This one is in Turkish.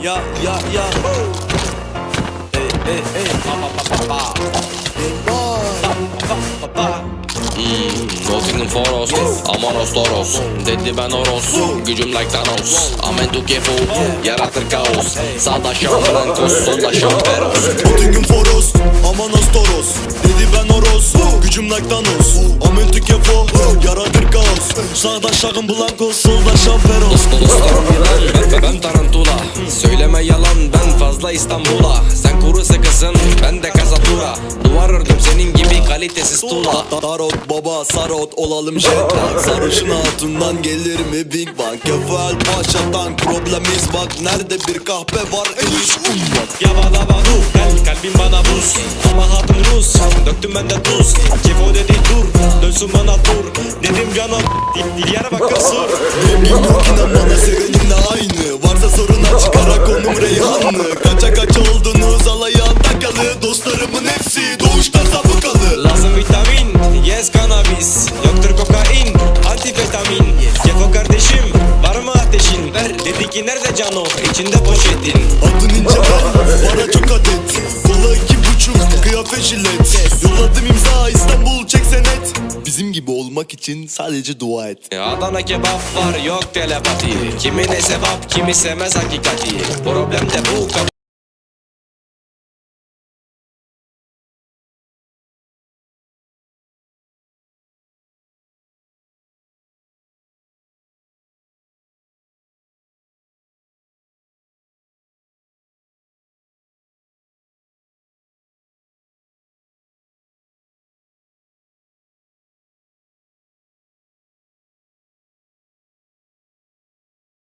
Ya ya ya. Ey ey ey Pa pa pa pa pa. Pa pa pa pa Nottingham Forest Amanos Toros. Dedi ben Oros Gücüm like Thanos. Amen tu kefo Yaratır kaos. Sağda Şam Blancos Solda Şam Peros Nottingham Forest Amanos Toros. Dedi ben Oros Gücüm like Thanos. Amen tükefo Yaratır kaos. Sağda Şahın Blancos Solda Şamperos Dostlarım Sen kuru sıkısın ben de Kazatura Duvar ördüm senin gibi kalitesiz tuğla. Tarot baba sarot olalım jetlag Sarışın hatundan gelir mi Big Bang? Kefal paşadan problemiz bak. Nerede bir kahpe var? El iş ummak Ya bana badu Gel kalbim bana buz. Ama hatun Rus. Döktüm ben de tuz. Kefo dedi dur. Dönsün bana dur. Dedim canım Dil, dil yara bak Rengin yok inan bana seveninle aynı Ver Dedi ki nerede cano İçinde poşetin Adın ince ben Para çok adet Kola iki buçuk Kıyafet jilet. Yolladım imza İstanbul çek senet Bizim gibi olmak için sadece dua et. Adana kebap var yok telepati. Kimine sevap kimi sevmez hakikati. Problem de bu